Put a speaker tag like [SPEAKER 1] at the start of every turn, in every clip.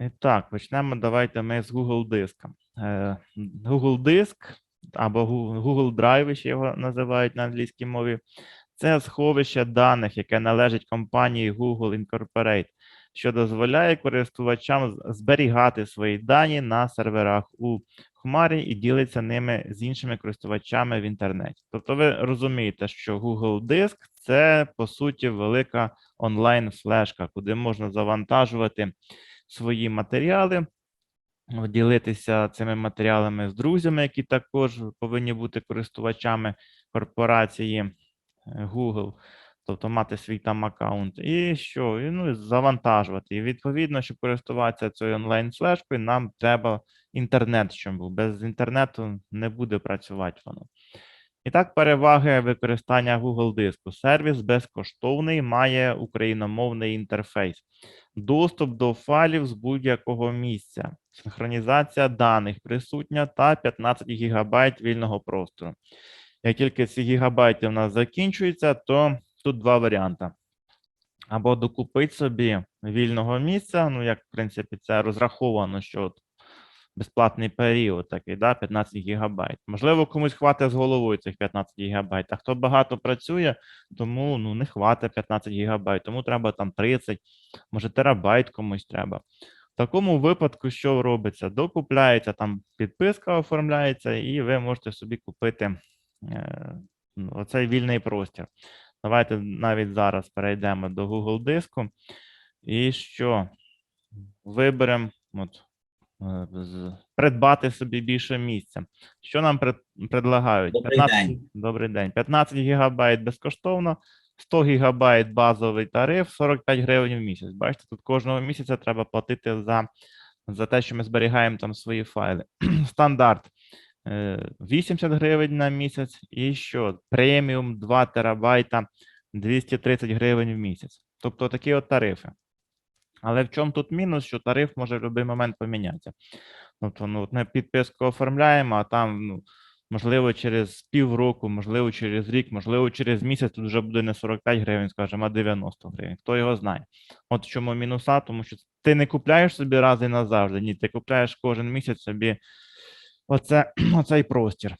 [SPEAKER 1] І так, почнемо давайте ми з Google диска. Е, Google диск або Google Drive, ще його називають на англійській мові. Це сховище даних, яке належить компанії Google Incorporate, що дозволяє користувачам зберігати свої дані на серверах у Хмарі і ділиться ними з іншими користувачами в інтернеті. Тобто ви розумієте, що Google Диск це по суті велика онлайн-флешка, куди можна завантажувати свої матеріали, ділитися цими матеріалами з друзями, які також повинні бути користувачами корпорації е, Google, тобто мати свій там аккаунт, і що? І, ну, завантажувати. І відповідно, щоб користуватися цією онлайн-флешкою, нам треба інтернет, щоб був. Без інтернету не буде працювати воно. І так, переваги використання Google диску. Сервіс безкоштовний, має україномовний інтерфейс, доступ до файлів з будь-якого місця, синхронізація даних присутня та 15 ГБ вільного простору. Як тільки ці гігабайти в нас закінчуються, то тут два варіанти. Або докупити собі вільного місця, ну, як, в принципі, це розраховано, що от безплатний період такий, да, 15 гігабайт. Можливо, комусь хватить з головою цих 15 гігабайт, а хто багато працює, тому ну, не хватить 15 гігабайт, тому треба там 30, може терабайт комусь треба. В такому випадку, що робиться? Докупляється там підписка, оформляється, і ви можете собі купити е, ну, оцей вільний простір. Давайте навіть зараз перейдемо до Google диску. І що? Виберемо от, придбати собі більше місця. Що нам предлагають?
[SPEAKER 2] Добрий день.
[SPEAKER 1] Добрий день. 15 гігабайт безкоштовно, 100 гігабайт базовий тариф, 45 гривень в місяць. Бачите, тут кожного місяця треба платити за, за те, що ми зберігаємо там свої файли. Стандарт е, 80 гривень на місяць, і що? Преміум 2 терабайта 230 гривень в місяць. Тобто такі от тарифи. Але в чому тут мінус, що тариф може в будь-який момент помінятися. Тобто, ну, от ми підписку оформляємо, а там, ну, можливо, через півроку, можливо, через рік, можливо, через місяць тут вже буде не 45 гривень, скажімо, а 90 гривень. Хто його знає. От в чому мінуса, тому що ти не купляєш собі раз і назавжди. Ні, ти купляєш кожен місяць собі оце, оцей простір.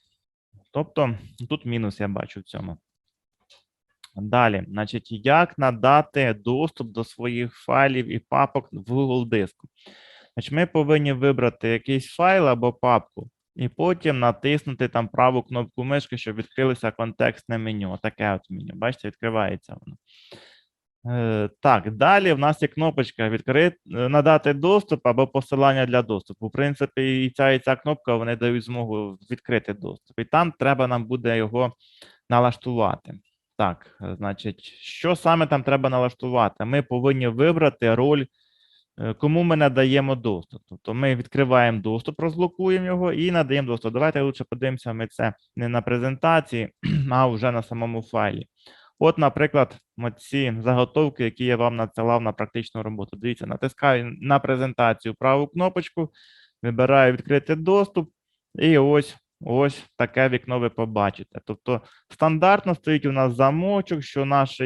[SPEAKER 1] Тобто тут мінус я бачу в цьому. Далі, значить, як надати доступ до своїх файлів і папок в Google диску? Значить, ми повинні вибрати якийсь файл або папку, і потім натиснути там праву кнопку мишки, щоб відкрилося контекстне меню. Таке от меню. Бачите, відкривається воно. Е, так, далі в нас є кнопочка відкрити, надати доступ або посилання для доступу. В принципі, і ця і ця кнопка вони дають змогу відкрити доступ. І там треба нам буде його налаштувати. Так, значить, що саме там треба налаштувати? Ми повинні вибрати роль, е, кому ми надаємо доступ. Тобто ми відкриваємо доступ, розблокуємо його і надаємо доступ. Давайте лучше подивимося ми це не на презентації, а вже на самому файлі. От, наприклад, ці заготовки, які я вам надсилав на практичну роботу. Дивіться, натискаю на презентацію праву кнопочку, вибираю відкрити доступ, і ось ось таке вікно ви побачите. Тобто стандартно стоїть у нас замочок, що наш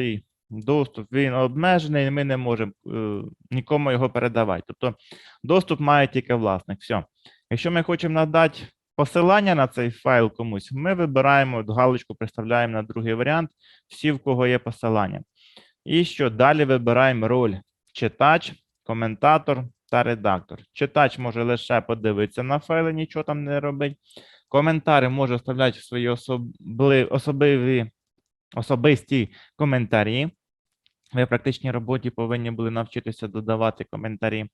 [SPEAKER 1] доступ він обмежений, і ми не можемо е, нікому його передавати. Тобто доступ має тільки власник. Все. Якщо ми хочемо надати посилання на цей файл комусь, ми вибираємо галочку, представляємо на другий варіант, всі, в кого є посилання. І що далі вибираємо роль читач, коментатор та редактор. Читач може лише подивитися на файли, нічого там не робить. Коментари може вставляти свої особли, особливі, особисті коментарі. Ви в практичній роботі повинні були навчитися додавати коментарі.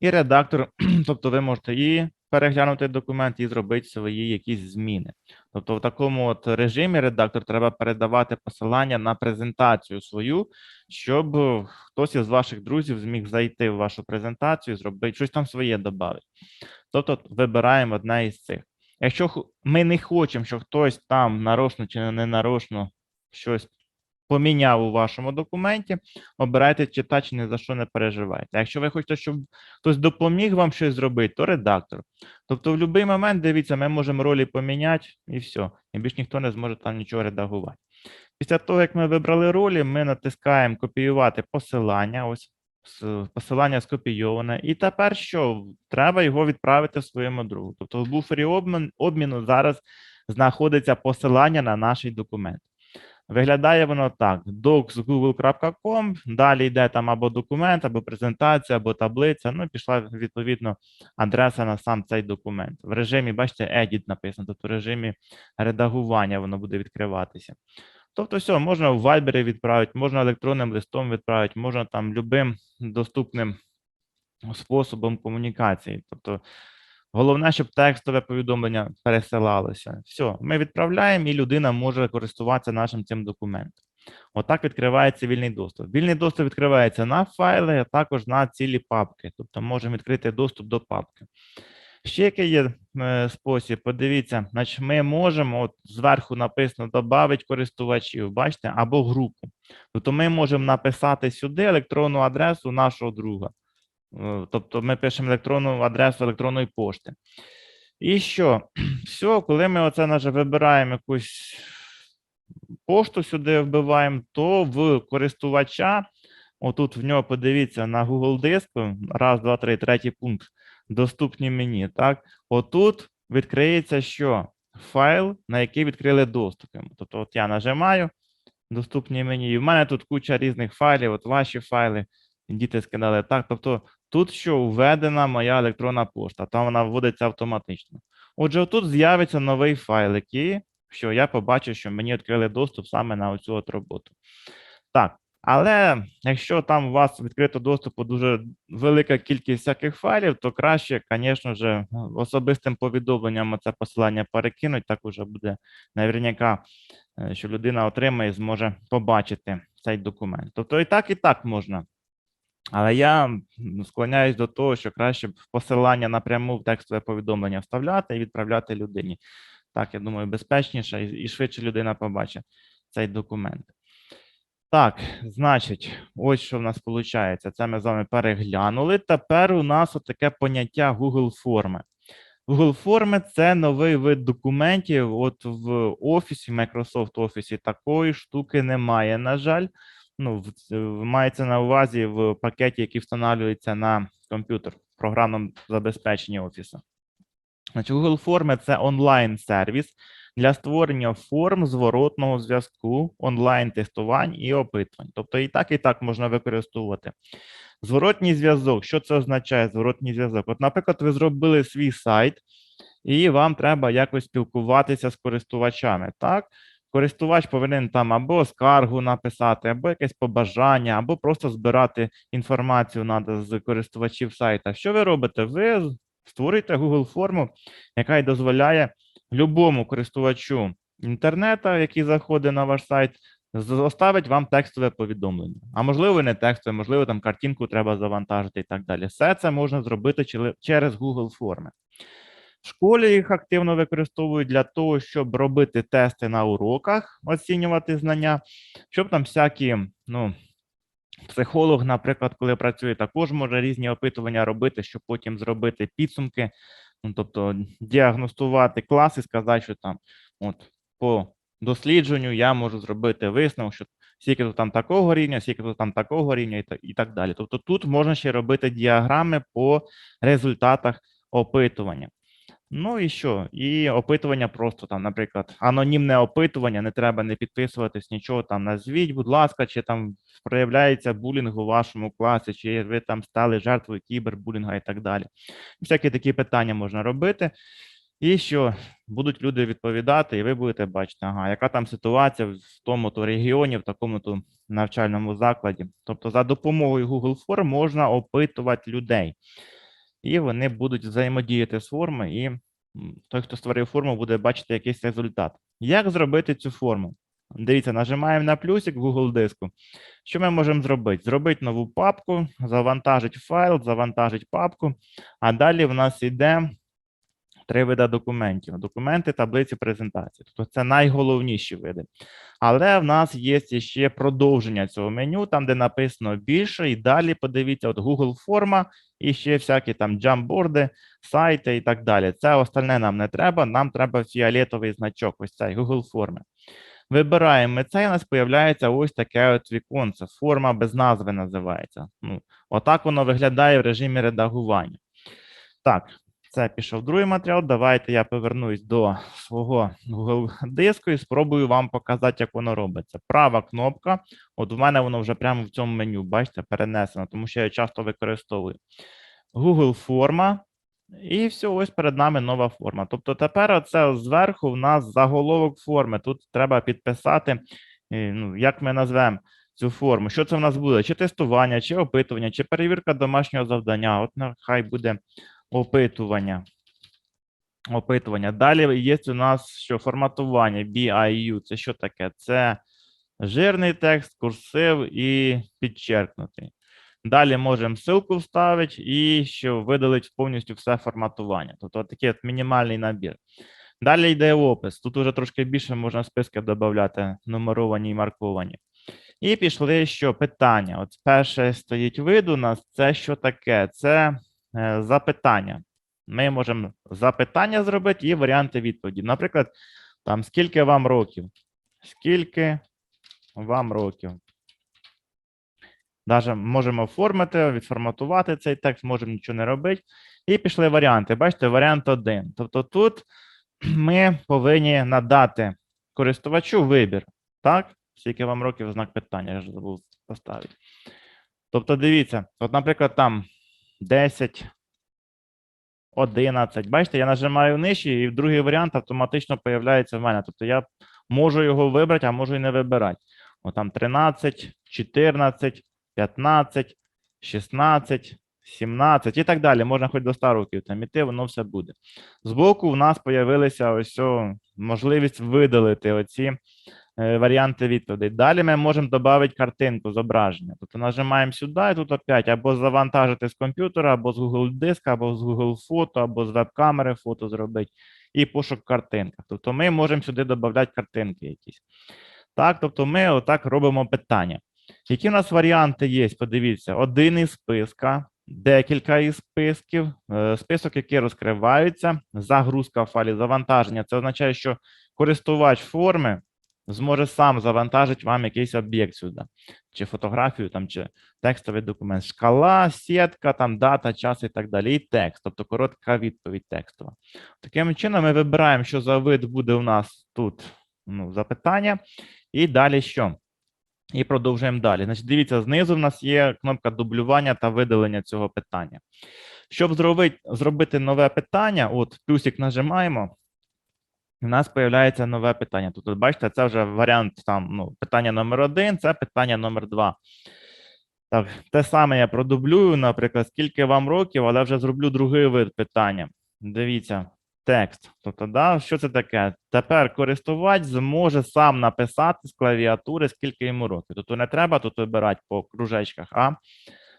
[SPEAKER 1] І редактор, тобто ви можете і переглянути документ, і зробити свої якісь зміни. Тобто, в такому от режимі редактор треба передавати посилання на презентацію свою, щоб хтось із ваших друзів зміг зайти в вашу презентацію, зробити щось там своє додати. Тобто, вибираємо одне із цих. Якщо ми не хочемо, щоб хтось там нарочно чи не нарочно щось поміняв у вашому документі, обирайте читач, ні за що не переживайте. А якщо ви хочете, щоб хтось допоміг вам щось зробити, то редактор. Тобто, в будь-який момент, дивіться, ми можемо ролі поміняти і все. І більш ніхто не зможе там нічого редагувати. Після того, як ми вибрали ролі, ми натискаємо копіювати посилання. Ось посилання скопійоване. І тепер що? Треба його відправити своєму другу. Тобто в буфері обмін, обміну зараз знаходиться посилання на наш документ. Виглядає воно так: docs.google.com, далі йде там або документ, або презентація, або таблиця. Ну, пішла відповідно адреса на сам цей документ. В режимі, бачите, edit написано, тобто в режимі редагування воно буде відкриватися. Тобто, все, можна в Viber відправити, можна електронним листом відправити, можна там любим доступним способом комунікації. Тобто, головне, щоб текстове повідомлення пересилалося. Все, ми відправляємо, і людина може користуватися нашим цим документом. Отак відкривається вільний доступ. Вільний доступ відкривається на файли, а також на цілі папки. Тобто можемо відкрити доступ до папки. Ще який є спосіб, подивіться, значить ми можемо, от зверху написано «Добавить користувачів, бачите, або групу. Тобто ми можемо написати сюди електронну адресу нашого друга. Е, Тобто ми пишемо електронну адресу електронної пошти. І що? Все, коли ми оце наже вибираємо якусь пошту сюди вбиваємо, то в користувача, отут в нього подивіться на Google диску, раз, два, три, третій пункт, доступні мені. Так, отут відкриється що? Файл, на який відкрили доступ. Тобто, от я нажимаю доступні мені, і в мене тут куча різних файлів, от ваші файли, діти скидали. Так, тобто тут що введена моя електронна пошта, там вона вводиться автоматично. Отже, тут з'явиться новий файл, який, що я побачу, що мені відкрили доступ саме на оцю от роботу. Так, але якщо там у вас відкрито доступу дуже велика кількість всяких файлів, то краще, звісно ж, особистим повідомленням це посилання перекинуть, так уже буде наверняка, е, що людина отримає і зможе побачити цей документ. Тобто і так, і так можна. Але я склоняюсь до того, що краще б посилання напряму в текстове повідомлення вставляти і відправляти людині. Так, я думаю, безпечніше і швидше людина побачить цей документ. Так, значить, ось що в нас виходить. Це ми з вами переглянули. Тепер у нас таке поняття Google форми. Google форми це новий вид документів. От в офісі, Microsoft Office такої штуки немає, на жаль. Ну, мається на увазі в пакеті, який встановлюється на комп'ютер в програмному забезпеченні офісу. Значить, Google форми це онлайн-сервіс для створення форм зворотного зв'язку, онлайн-тестувань і опитувань. Тобто і так, і так можна використовувати. Зворотній зв'язок. Що це означає? Зворотній зв'язок. От, наприклад, ви зробили свій сайт, і вам треба якось спілкуватися з користувачами. Так, користувач повинен там або скаргу написати, або якесь побажання, або просто збирати інформацію надо з користувачів сайта. Що ви робите? Ви створюєте Google форму, яка й дозволяє любому користувачу інтернету, який заходить на ваш сайт, заставить вам текстове повідомлення. А можливо, не текстове, можливо, там картинку треба завантажити і так далі. Все це можна зробити через Google форми. В школі їх активно використовують для того, щоб робити тести на уроках, оцінювати знання, щоб там всякі, ну, психолог, наприклад, коли працює, також може різні опитування робити, щоб потім зробити підсумки, ну, тобто діагностувати клас і сказати, що там, от по дослідженню я можу зробити висновок, що скільки тут там такого рівня, скільки то там такого рівня, і так далі. Тобто тут можна ще робити діаграми по результатах опитування. Ну і що? І опитування просто там, наприклад, анонімне опитування, не треба не підписуватись нічого там. Назвіть, будь ласка, чи там проявляється булінг у вашому класі, чи ви там стали жертвою кібербулінга і так далі. Всякі такі питання можна робити. І що будуть люди відповідати, і ви будете бачити, ага, яка там ситуація в тому-то регіоні, в такому-то навчальному закладі. Тобто, за допомогою Google Form можна опитувати людей і вони будуть взаємодіяти з форми, і той, хто створив форму, буде бачити якийсь результат. Як зробити цю форму? Дивіться, нажимаємо на плюсик в Google диску. Що ми можемо зробити? Зробити нову папку, завантажити файл, завантажити папку, а далі в нас йде три види документів: документи, таблиці, презентації. Тобто це найголовніші види. Але в нас є ще продовження цього меню, там, де написано більше, і далі подивіться, от Google форма і ще всякі там джамборди, сайти і так далі. Це остальне нам не треба. Нам треба фіолетовий значок, ось цей Google форми. Вибираємо це, і у нас з'являється ось таке от віконце. Форма без назви називається. Ну, отак воно виглядає в режимі редагування. Так, це пішов другий матеріал. Давайте я повернусь до свого Google диску і спробую вам показати, як воно робиться. Права кнопка. От у мене воно вже прямо в цьому меню, бачите, перенесено, тому що я часто використовую. Google форма. І все, ось перед нами нова форма. Тобто тепер оце зверху в нас заголовок форми. Тут треба підписати, е, ну, як ми назвемо цю форму. Що це в нас буде? Чи тестування, чи опитування, чи перевірка домашнього завдання. От нехай буде опитування. Опитування. Далі є у нас що форматування BIU. Це що таке? Це жирний текст, курсив і підчеркнутий. Далі можемо ссылку вставити і що видалить повністю все форматування. Тобто такий от мінімальний набір. Далі йде опис. Тут вже трошки більше можна списки додати, нумеровані і марковані. І пішли що питання. От перше стоїть вид у нас. Це що таке? Це запитання. Ми можемо запитання зробити і варіанти відповіді. Наприклад, там скільки вам років? Скільки вам років? Даже можемо оформити, відформатувати цей текст, можемо нічого не робити. І пішли варіанти. Бачите, варіант 1. Тобто тут ми повинні надати користувачу вибір. Так? Скільки вам років знак питання, я ж забув поставити. Тобто, дивіться, от, наприклад, там 10, 11. Бачите, я нажимаю нижче, і другий варіант автоматично появляється в мене. Тобто я можу його вибрати, а можу і не вибирати. От там 13, 14, 15, 16, 17 і так далі. Можна хоч до 100 років там іти, воно все буде. Збоку в нас з'явилася ось о, можливість видалити оці варіанти відповідей. Далі ми можемо додати картинку зображення. Тобто нажимаємо сюди, і тут опять або завантажити з комп'ютера, або з Google диска, або з Google фото, або з веб-камери фото зробити, і пошук картинка. Тобто ми можемо сюди додати картинки якісь. Так, тобто ми отак робимо питання. Які у нас варіанти є? Подивіться, один із списка, декілька із списків, е, список, який розкривається, загрузка в файлі, завантаження. Це означає, що користувач форми зможе сам завантажити вам якийсь об'єкт сюди, чи фотографію, там, чи текстовий документ, шкала, сітка, там дата, час і так далі. І текст, тобто коротка відповідь текстова. Таким чином, ми вибираємо, що за вид буде у нас тут ну, запитання, і далі що? І продовжуємо далі. Значить, дивіться, знизу в нас є кнопка дублювання та видалення цього питання. Щоб зробити, зробити нове питання, от плюсик нажимаємо, в нас з'являється нове питання. Тут, бачите, це вже варіант там, ну, питання номер один, це питання номер два. Так, те саме я продублюю, наприклад, скільки вам років, але вже зроблю другий вид питання. Дивіться, текст. Тобто, да, що це таке? Тепер користувач зможе сам написати з клавіатури, скільки йому років. Тобто не треба тут вибирати по кружечках, а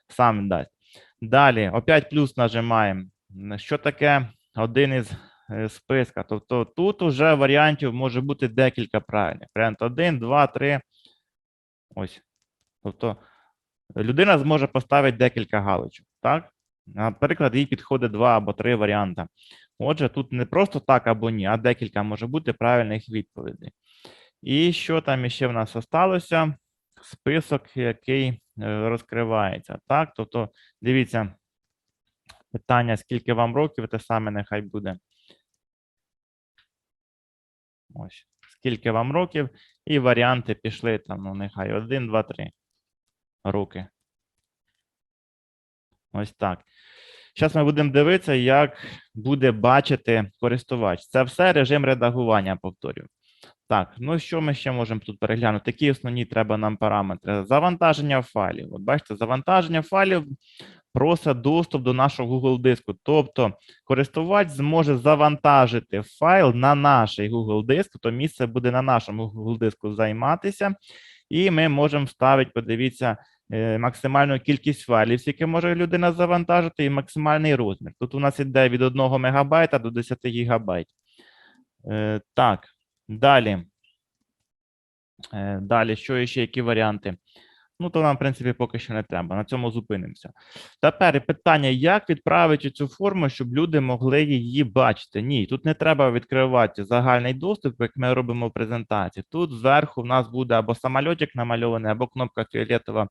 [SPEAKER 1] сам дасть. Далі, опять плюс нажимаємо. Що таке один із списка? Тобто тут уже варіантів може бути декілька правильних. Варіант 1, 2, 3. Ось. Тобто людина зможе поставити декілька галочок. Так? Наприклад, їй підходить два або три варіанти. Отже, тут не просто так або ні, а декілька може бути правильних відповідей. І що там іще в нас осталося? Список, який е, розкривається. Так, тобто, дивіться, питання, скільки вам років, те саме нехай буде. Ось, скільки вам років, і варіанти пішли там, ну, нехай 1, 2, 3 роки. Ось так. Зараз ми будемо дивитися, як буде бачити користувач. Це все режим редагування, повторюю. Так, ну що ми ще можемо тут переглянути? Які основні треба нам параметри? Завантаження файлів. От бачите, завантаження файлів просить доступ до нашого Google диску. Тобто користувач зможе завантажити файл на наш Google диск, то місце буде на нашому Google диску займатися, і ми можемо вставити, подивіться, е, максимальну кількість файлів, які може людина завантажити, і максимальний розмір. Тут у нас іде від 1 МБ до 10 ГБ. Так, далі. Е, Далі, що ще, які варіанти? Ну, то нам, в принципі, поки що не треба. На цьому зупинимося. Тепер питання: як відправити цю форму, щоб люди могли її бачити? Ні, тут не треба відкривати загальний доступ, як ми робимо в презентації. Тут зверху в нас буде або самольотик намальований, або кнопка фіолетова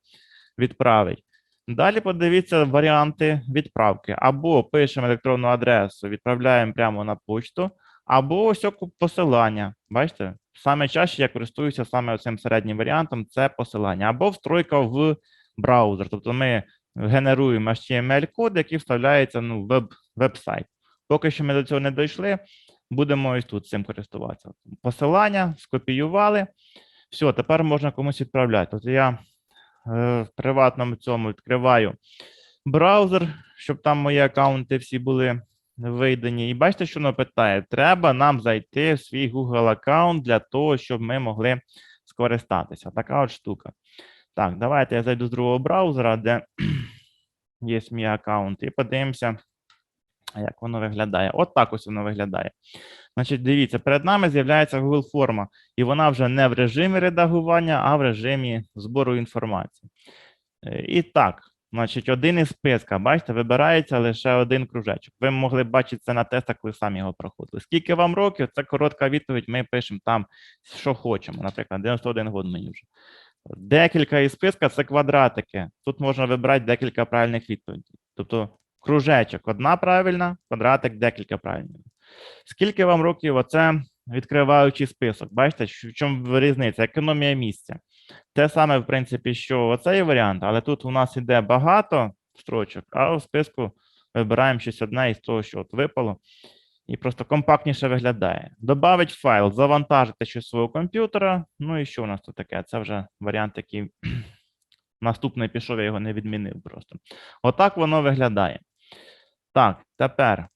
[SPEAKER 1] відправить. Далі подивіться варіанти відправки. Або пишемо електронну адресу, відправляємо прямо на почту, або ось посилання. Бачите? Саме чаще я користуюся саме цим середнім варіантом це посилання, або встройка в браузер. Тобто ми генеруємо HTML-код, який вставляється ну, в веб, веб-сайт. Поки що ми до цього не дійшли, будемо ось тут цим користуватися. Посилання скопіювали. Все, тепер можна комусь відправляти. От я е, в приватному цьому відкриваю браузер, щоб там мої аккаунти всі були вийдені. І бачите, що воно питає: треба нам зайти в свій Google аккаунт для того, щоб ми могли скористатися. Така от штука. Так, давайте я зайду з другого браузера, де є мій аккаунт, і подивимося, як воно виглядає. От так ось воно виглядає. Значить, дивіться, перед нами з'являється Google форма, і вона вже не в режимі редагування, а в режимі збору інформації. Е, І так, значить, один із списка, бачите, вибирається лише один кружечок. Ви могли бачити це на тестах, коли самі його проходили. Скільки вам років? Це коротка відповідь. Ми пишемо там, що хочемо. Наприклад, 91 год мені вже. Декілька із списка це квадратики. Тут можна вибрати декілька правильних відповідей. Тобто кружечок одна правильна, квадратик декілька правильних. Скільки вам років оце відкриваючий список? Бачите, в чому різниця? Економія місця. Те саме, в принципі, що оцей варіант, але тут у нас іде багато строчок, а у списку вибираємо щось одне із того, що от випало, і просто компактніше виглядає. Добавить файл, завантажити щось свого комп'ютера. Ну і що у нас тут таке? Це вже варіант, який наступний пішов, я його не відмінив просто. Отак воно виглядає. Так, тепер е,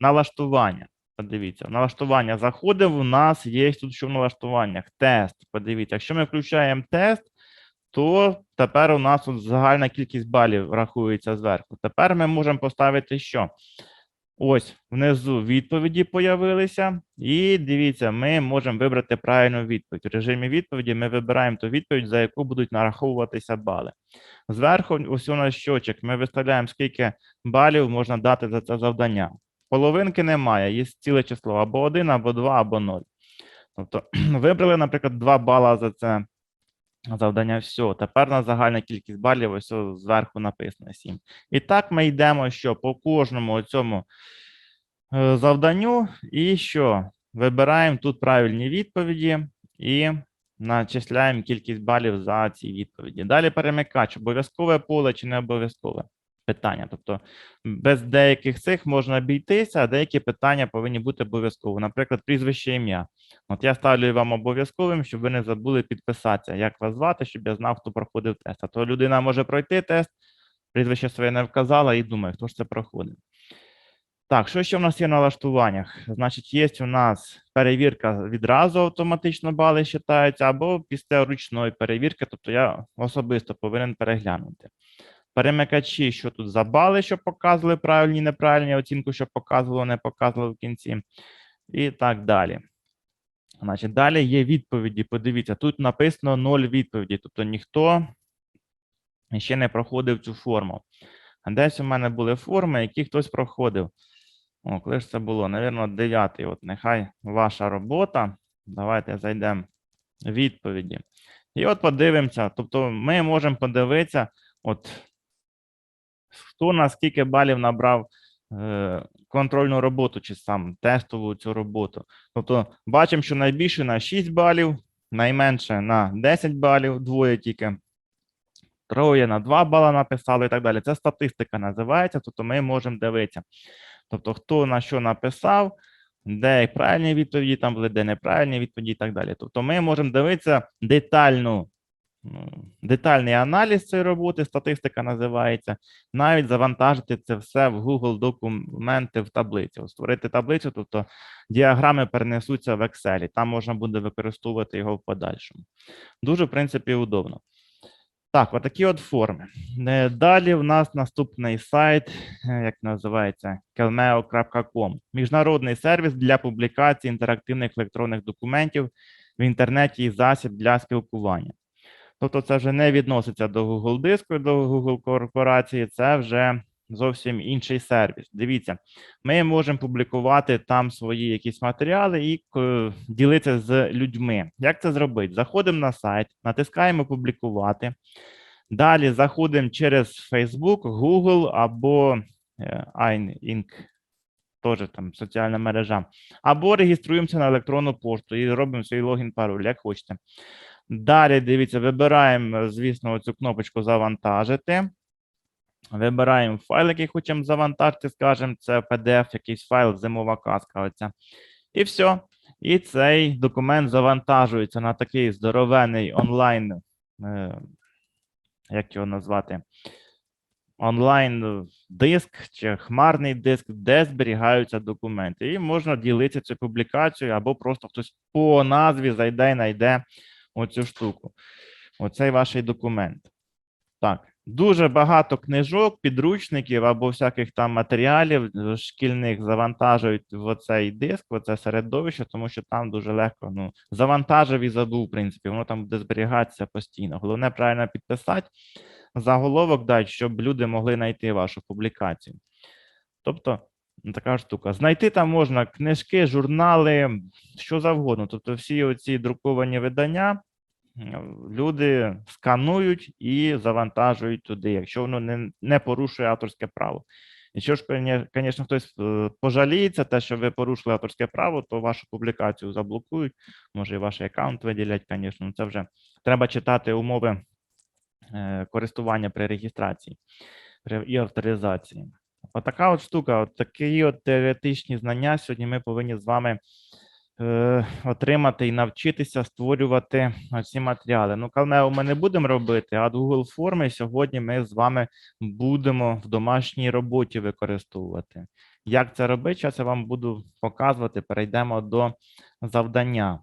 [SPEAKER 1] налаштування. Подивіться, налаштування заходимо, у нас є тут що в налаштуваннях. Тест. Подивіться, якщо ми включаємо тест, то тепер у нас тут загальна кількість балів рахується зверху. Тепер ми можемо поставити що? Ось внизу відповіді появилися. І дивіться, ми можемо вибрати правильну відповідь. В режимі відповіді ми вибираємо ту відповідь, за яку будуть нараховуватися бали. Зверху, ось у нас щочок, ми виставляємо, скільки балів можна дати за це завдання. Половинки немає, є ціле число або 1, або 2, або 0. Тобто вибрали, наприклад, 2 бала за це завдання. Все, тепер на загальна кількість балів ось ось зверху написано 7. І так ми йдемо, що по кожному цьому е, завданню, і що вибираємо тут правильні відповіді і начисляємо кількість балів за ці відповіді. Далі перемикач, обов'язкове поле чи не обов'язкове питання. Тобто без деяких цих можна обійтися, а деякі питання повинні бути обов'язково. Наприклад, прізвище ім'я. От я ставлю вам обов'язковим, щоб ви не забули підписатися, як вас звати, щоб я знав, хто проходив тест. А то людина може пройти тест, прізвище своє не вказала і думає, хто ж це проходив. Так, що ще в нас є в налаштуваннях? Значить, є у нас перевірка відразу автоматично бали считаються, або після ручної перевірки, тобто я особисто повинен переглянути. Перемикачі, що тут за бали, що показували правильні, неправильні оцінку, що показувало, не показувало в кінці, і так далі. Значить, далі є відповіді. Подивіться, тут написано 0 відповіді, тобто ніхто ще не проходив цю форму. А десь у мене були форми, які хтось проходив. О, коли ж це було? Навірно, 9. От нехай ваша робота. Давайте зайдемо відповіді. І от подивимося. Тобто, ми можемо подивитися, от хто на скільки балів набрав е, контрольну роботу, чи сам тестову цю роботу. Тобто, бачимо, що найбільше на 6 балів, найменше на 10 балів, двоє тільки. Троє на 2 бала написали і так далі. Це статистика називається, тобто ми можемо дивитися. Тобто, хто на що написав, де правильні відповіді там були, де неправильні відповіді і так далі. Тобто, ми можемо дивитися детальну, ну, детальний аналіз цієї роботи, статистика називається, навіть завантажити це все в Google документи в таблицю. Створити таблицю, тобто діаграми перенесуться в Excel, там можна буде використовувати його в подальшому. Дуже, в принципі, удобно. Так, отакі от форми. Е, Далі в нас наступний сайт, е, як називається, kelmeo.com. Міжнародний сервіс для публікації інтерактивних електронних документів в інтернеті і засіб для спілкування. Тобто це вже не відноситься до Google диску, до Google корпорації, це вже зовсім інший сервіс. Дивіться, ми можемо публікувати там свої якісь матеріали і е, ділитися з людьми. Як це зробити? Заходимо на сайт, натискаємо публікувати. Далі заходимо через Facebook, Google або е, Inc. Теж там соціальна мережа. Або реєструємося на електронну пошту і робимо свій логін пароль, як хочете. Далі дивіться, вибираємо, звісно, цю кнопочку Завантажити. Вибираємо файл, який хочемо завантажити, скажімо, це PDF, якийсь файл, зимова казка. Оця. І все. І цей документ завантажується на такий здоровений онлайн, е, як його назвати, онлайн диск чи хмарний диск, де зберігаються документи. І можна ділитися цією публікацією, або просто хтось по назві зайде і знайде оцю штуку. Оцей ваш документ. Так, дуже багато книжок, підручників або всяких там матеріалів е, шкільних завантажують в оцей диск, в оце середовище, тому що там дуже легко ну, завантажив і забув, в принципі, воно там буде зберігатися постійно. Головне правильно підписати, заголовок дати, щоб люди могли знайти вашу публікацію. Тобто, ну, така штука. Знайти там можна книжки, журнали, що завгодно. Тобто, всі оці друковані видання люди сканують і завантажують туди, якщо воно не, не порушує авторське право. Якщо ж, звісно, хтось е, пожаліється, те, що ви порушили авторське право, то вашу публікацію заблокують, може і ваш аккаунт виділять, звісно, це вже треба читати умови е, користування при реєстрації і авторизації. Отака от штука, от такі от теоретичні знання сьогодні ми повинні з вами е, отримати і навчитися створювати ці матеріали. Ну, Калнео ми не будемо робити, а Google форми сьогодні ми з вами будемо в домашній роботі використовувати. Як це робити? Зараз я вам буду показувати. Перейдемо до завдання.